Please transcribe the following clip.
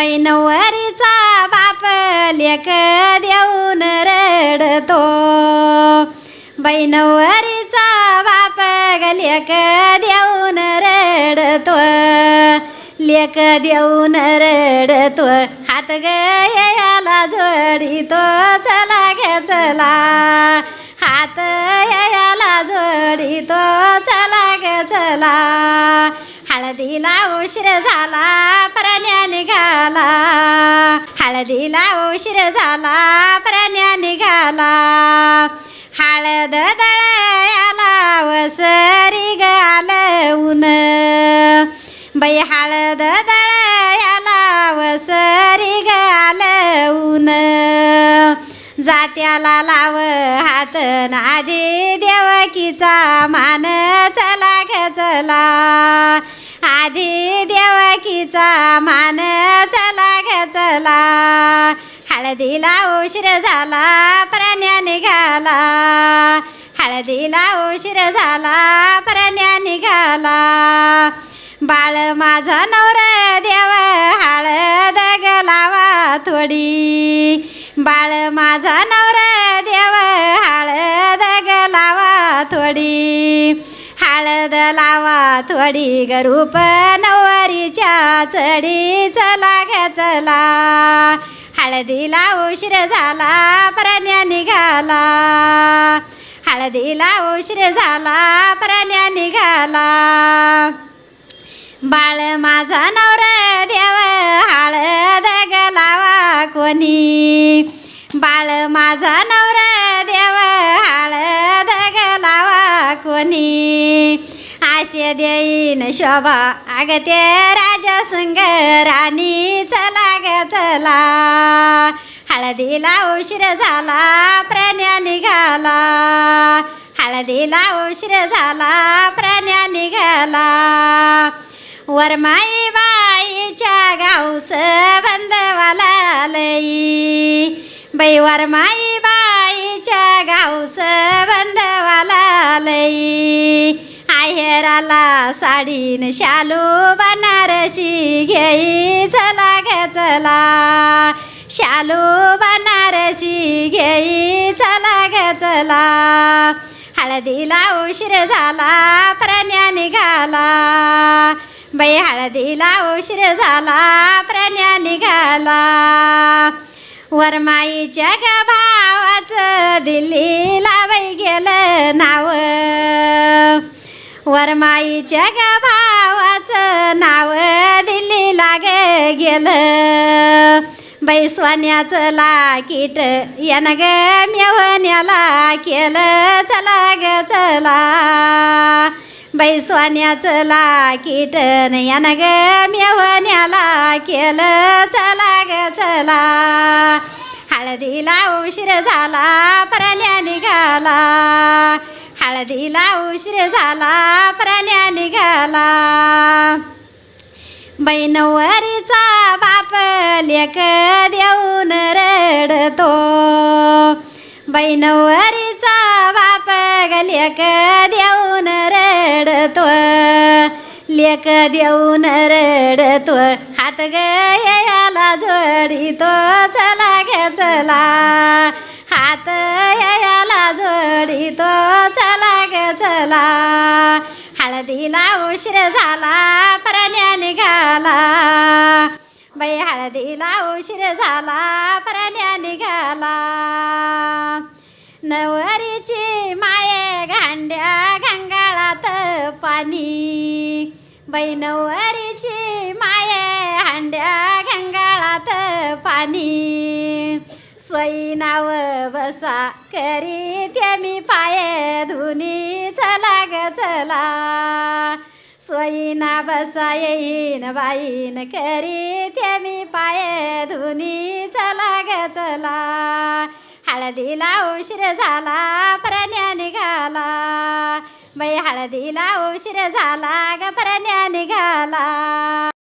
बैनवरीचा बाप लेक देऊन रडतो. बैनवरीचा बाप ग लेक देऊन रडतो. लेक देऊन रडतो. हात गयाला जोडितो. चला घ्या चला. हात याला जोडितो. चला घ्या चला. हळदीला उशीर झाला प्राण्या निघाला हळदीला उशीर झाला प्राण्या निघाला हळद दळयाला वसरी गाल बाई हळद दळयाला वसरी गाल जात्याला लाव हात आधी देवकीचा मान चला ग चला. आधी देवकीचा मान चला ग चला. हळदीला उशीर झाला प्रण्या निघाला हळदीला उशीर झाला प्रण्या निघाला बाळ माझा नवरा देव हळद गलावा थोडी. बाळ माझा नवरा देव हळद गलावा थोडी. लावा थोडी गरूप नवरीच्या चढी चला. घ्या चला हळदीला उशीर झाला प्रण्या निघाला हळदीला उशीर झाला प्रण्या निघाला बाळ माझा नवरा देव हळद गलावा कोणी. बाळ माझा नवरा आशे देईन शोभा. अग ते राजा संग राणी चला. ग चला हळदीला उशीर झाला प्रण्या निघाला हळदीला उशीर झाला प्रण्या निघाला वरमाई बाईच्या गाऊस बंदवाला लई. बाई वरमाई बाईच्या गाऊस बंदवाला लई. माहेराला साडीन शालू बनारसी घेई चला ग चला. शालू बनारसी घेई चला. ग चला हळदीला उशीर झाला प्रण्या निघाला. बाई हळदीला उशीर झाला प्रण्या निघाला. वरमाईच्या ग भावाचं दिल्लीला बाई गेलं नाव. वरमाईच्या ग भावाचं नाव दिल्लीला ग गेलं. बैसवान्याचं लाकीट यानं ग मेवण्याला केलं. चला ग चला. बैसवान्याचं लाकीट यानं ग मेवण्याला केलं. चला ग चला. हळदीला उशीर झाला प्रण्या निघाला. हळदीला उशीर झाला प्रण्या निघाला. बैनवरीचा बाप लेक देऊन रडतो. बैनवरीचा बाप लेक देऊन रडतो. लेक देऊन रडतो. हात गयाला जोडितो. चला ग चला हात याला जोडितो चला ग चला हळदीला उशीर झाला प्रण्या निघाला. बाई हळदीला उशीर झाला प्रण्या निघाला. नवरीची माये घांड्या गंगाळात पाणी. बाई नवरीची माये हांड्या गंगाळात पाणी. नाव बसा करी ते मी पाये धुनी चला ग चला. सोयीना बसा येईन बाईन करी ते मी पाये धुनी चला ग चला. हळदीला उशीर झाला प्रण्या निघाला. बाई हळदीला उशीर झाला ग प्रण्या निघाला.